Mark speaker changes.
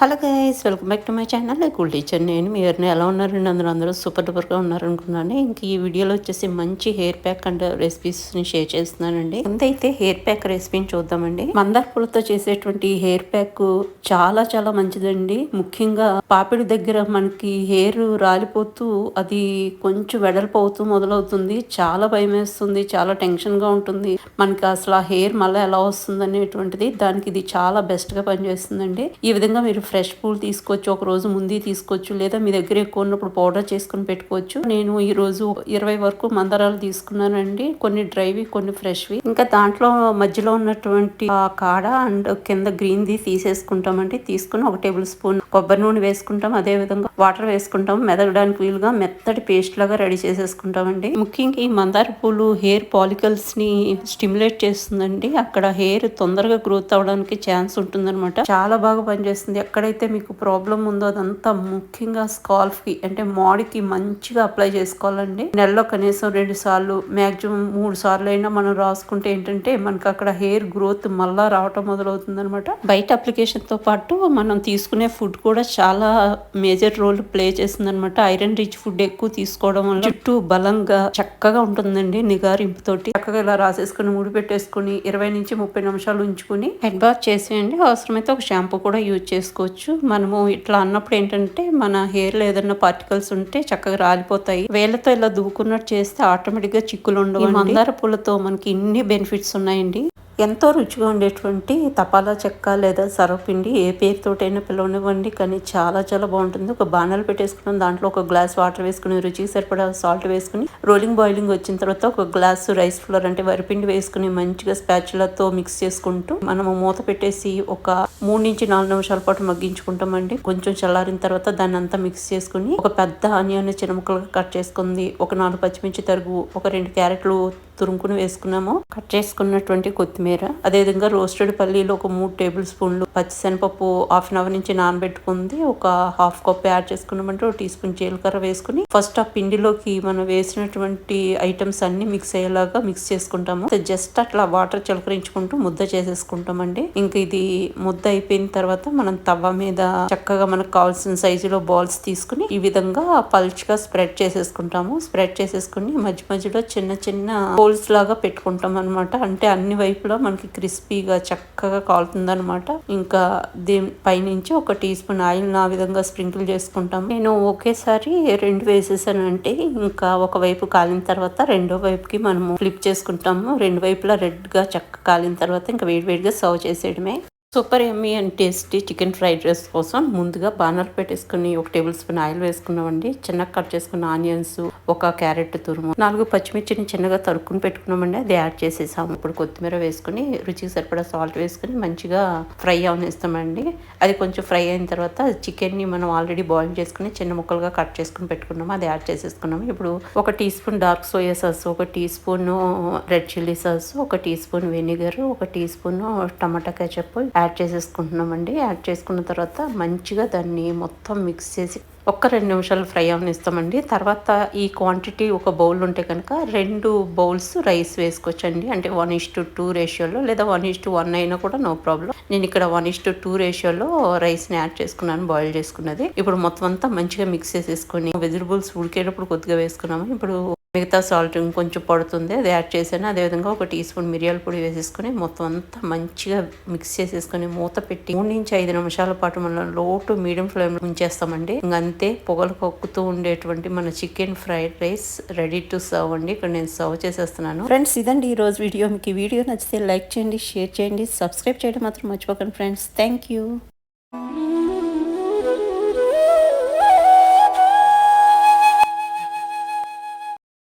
Speaker 1: Hello guys welcome back to my channel. Cool teacher నేను. మీరు ఎలా ఉన్నారండి? అందరూ అందరూ సూపర్ డూపర్గా ఉన్నారనుకున్నాను. ఇంక ఈ వీడియోలో వచ్చేసి మంచి హెయిర్ ప్యాక్ అండ్ రెసిపీస్ని షేర్ చేస్తున్నానండి. ముందైతే హెయిర్ ప్యాక్ రెసిపీని చూద్దామండి మందార పూలతో చేసేటువంటి హెయిర్ ప్యాక్ చాలా చాలా మంచిదండి. ముఖ్యంగా పాపిడి దగ్గర మనకి హెయిర్ రాలిపోతూ అది కొంచెం వెడల్పు అవుతూ మొదలవుతుంది. చాలా భయం వేస్తుంది చాలా టెన్షన్గా ఉంటుంది. మనకి అసలు ఆ హెయిర్ మళ్ళీ ఎలా వస్తుంది అనేటువంటిది దానికి ఇది చాలా బెస్ట్గా పనిచేస్తుందండి. ఈ విధంగా మీరు ఫ్రెష్ పూలు తీసుకోవచ్చు ఒక రోజు ముందే తీసుకోవచ్చు లేదా మీ దగ్గర ఎక్కువ ఉన్నప్పుడు పౌడర్ చేసుకుని పెట్టుకోవచ్చు. నేను ఈ రోజు ఇరవై వరకు మందారాలు తీసుకున్నానండి. కొన్ని డ్రైవి కొన్ని ఫ్రెష్వి. ఇంకా దాంట్లో మధ్యలో ఉన్నటువంటి ఆ కాడ అండ్ కింద గ్రీన్ ది తీసేసుకుంటామండి. తీసుకుని ఒక టేబుల్ స్పూన్ కొబ్బరి నూనె వేసుకుంటాం. అదే విధంగా వాటర్ వేసుకుంటాం. మెదగడానికి వీలుగా మెత్తటి పేస్ట్ లాగా రెడీ చేసేసుకుంటామండి. ముఖ్యంగా ఈ మందార పూలు హెయిర్ పాలికల్స్ని స్టిమ్యులేట్ చేస్తుందండి. అక్కడ హెయిర్ తొందరగా గ్రోత్ అవడానికి ఛాన్స్ ఉంటుందన్నమాట. చాలా బాగా పనిచేస్తుంది. ఎక్కడైతే మీకు ప్రాబ్లం ఉందో అదంతా ముఖ్యంగా స్కాల్ఫ్కి అంటే మాడికి మంచిగా అప్లై చేసుకోవాలండి. నెలలో కనీసం రెండు సార్లు మ్యాక్సిమం మూడు సార్లు అయినా మనం రాసుకుంటే ఏంటంటే మనకి అక్కడ హెయిర్ గ్రోత్ మళ్ళా రావటం మొదలవుతుంది అనమాట బయట అప్లికేషన్తో పాటు మనం తీసుకునే ఫుడ్ కూడా చాలా మేజర్ రోల్ ప్లే చేస్తుంది అనమాట ఐరన్ రిచ్ ఫుడ్ ఎక్కువ తీసుకోవడం వల్ల చుట్టూ బలంగా చక్కగా ఉంటుందండి నిగారింపుతోటి. చక్కగా ఇలా రాసేసుకుని ముడి పెట్టేసుకుని ఇరవై నుంచి ముప్పై నిమిషాలు ఉంచుకుని హెడ్ బాత్ చేసేయండి. అవసరమైతే ఒక షాంపూ కూడా యూజ్ చేసుకోవచ్చు. మనము ఇట్లా అన్నప్పుడు ఏంటంటే మన హెయిర్లో ఏదైనా పార్టికల్స్ ఉంటే చక్కగా రాలిపోతాయి. వేళ్ళతో ఇలా దూకున్నట్టు చేస్తే ఆటోమేటిక్గా చిక్కులు ఉండవు మందార పూలతో మనకి ఇన్ని బెనిఫిట్స్ ఉన్నాయండి. ఎంతో రుచిగా ఉండేటువంటి తపాలా చెక్క లేదా సర్వపిండి ఏ పేరుతోటైనా పిలవనివ్వండి. కానీ చాలా చాలా బాగుంటుంది. ఒక బాణాలు పెట్టేసుకుని దాంట్లో ఒక గ్లాస్ వాటర్ వేసుకుని రుచికి సరిపడా సాల్ట్ వేసుకుని రోలింగ్ బాయిలింగ్ వచ్చిన తర్వాత ఒక గ్లాస్ రైస్ ఫ్లోర్ అంటే వరిపిండి వేసుకుని మంచిగా స్పాచులతో మిక్స్ చేసుకుంటూ మనము మూత పెట్టేసి ఒక మూడు నుంచి నాలుగు నిమిషాల పాటు మగ్గించుకుంటామండి. కొంచెం చల్లారిన తర్వాత దాన్ని అంతా మిక్స్ చేసుకుని ఒక పెద్ద ఆనియన్ చిన్న ముక్కలుగా కట్ చేసుకుంది. ఒక నాలుగు పచ్చిమిర్చి తరుగు ఒక రెండు క్యారెట్లు తురుముకుని వేసుకున్నాము. కట్ చేసుకున్నటువంటి కొత్తిమీర అదేవిధంగా రోస్టెడ్ పల్లీలు ఒక మూడు టేబుల్ స్పూన్లు పచ్చిశనపప్పు హాఫ్ అన్ అవర్ నుంచి నానబెట్టుకుంది. ఒక హాఫ్ కప్ యాడ్ చేసుకున్నామంటే ఒక టీ స్పూన్ జీలకర్ర వేసుకుని ఫస్ట్ ఆ పిండిలోకి మనం వేసినటువంటి ఐటమ్స్ అన్ని మిక్స్ అయ్యేలాగా మిక్స్ చేసుకుంటాము. జస్ట్ అట్లా వాటర్ చిలకరించుకుంటూ ముద్ద చేసేసుకుంటామండి. ఇంకా ఇది ముద్ద అయిపోయిన తర్వాత మనం తవ్వ మీద చక్కగా మనకు కావాల్సిన సైజులో బాల్స్ తీసుకుని ఈ విధంగా పల్చగా స్ప్రెడ్ చేసేసుకుంటాము. స్ప్రెడ్ చేసేసుకుని మధ్య మధ్యలో చిన్న చిన్న హోల్స్ లాగా పెట్టుకుంటాం అనమాట అంటే అన్ని వైపులా మనకి క్రిస్పీగా చక్కగా కాలుతుంది అనమాట ఇంకా దీని పైనుంచి ఒక టీ స్పూన్ ఆయిల్ ఆ విధంగా స్ప్రింకిల్ చేసుకుంటాం నేను ఒకేసారి రెండు వేసేసాను అంటే ఇంకా ఒక వైపు కాలిన తర్వాత రెండో వైపుకి మనము ఫ్లిప్ చేసుకుంటాము. రెండు వైపులా రెడ్గా చక్క కాలిన తర్వాత ఇంకా వేడి వేడిగా serve చేసేయడమే. Super yummy and tasty chicken fried rice కోసం ముందుగా బాణాలు పెట్టేసుకుని ఒక టేబుల్ స్పూన్ ఆయిల్ వేసుకున్నామండి. చిన్నగా కట్ చేసుకున్న ఆనియన్స్ ఒక క్యారెట్ తురుము నాలుగు పచ్చిమిర్చిని చిన్నగా తరుక్కుని పెట్టుకున్నామండి. అది యాడ్ చేసేసాము. ఇప్పుడు కొత్తిమీర వేసుకుని రుచికి సరిపడా సాల్ట్ వేసుకుని మంచిగా ఫ్రై అవనిస్తామండి. అది కొంచెం ఫ్రై అయిన తర్వాత చికెన్ని మనం ఆల్రెడీ బాయిల్ చేసుకుని చిన్న ముక్కలుగా కట్ చేసుకుని పెట్టుకున్నాము. అది యాడ్ చేసేసుకున్నాము. ఇప్పుడు ఒక tea spoon dark soya sauce ఒక tea spoon red chilli sauce ఒక టీ స్పూన్ వెనిగర్ ఒక teaspoon tomato ketchup add add చేసేసుకుంటున్నామండి. Add చేసుకున్న తర్వాత మంచిగా దాన్ని మొత్తం మిక్స్ చేసి ఒక్క రెండు నిమిషాలు ఫ్రై అవనిస్తామండి. తర్వాత ఈ క్వాంటిటీ ఒక బౌల్ ఉంటే కనుక రెండు బౌల్స్ రైస్ వేసుకోవచ్చండి. అంటే వన్ ఇస్ టు టూ రేషియోలో లేదా వన్ ఇస్ టు వన్ అయినా కూడా నో ప్రాబ్లం. నేను ఇక్కడ వన్ ఇస్ టు టూ రేషియోలో రైస్ని యాడ్ చేసుకున్నాను బాయిల్ చేసుకున్నది. ఇప్పుడు మొత్తం అంతా మంచిగా మిక్స్ చేసేసుకొని వెజిటబుల్స్ ఉడికేటప్పుడు కొద్దిగా వేసుకున్నాము. ఇప్పుడు మిగతా సాల్ట్ ఇంకొంచెం పడుతుంది అది యాడ్ చేశాను. అదేవిధంగా ఒక టీ స్పూన్ మిరియాల పొడి వేసేసుకుని మొత్తం అంతా మంచిగా మిక్స్ చేసేసుకుని మూత పెట్టి మూడు నుంచి ఐదు నిమిషాల పాటు మనం లో టు మీడియం ఫ్లేమ్లో ఉంచేస్తామండి. ఇంకంతే పొగలు కక్కుతూ ఉండేటువంటి మన chicken fried rice ready to serve అండి. ఇక్కడ నేను సర్వ్ చేసేస్తున్నాను. ఫ్రెండ్స్ ఇదండి ఈ రోజు వీడియో. మీకు ఈ వీడియో నచ్చితే లైక్ చేయండి షేర్ చేయండి సబ్స్క్రైబ్ చేయడం మాత్రం మర్చిపోకండి ఫ్రెండ్స్. Thank you.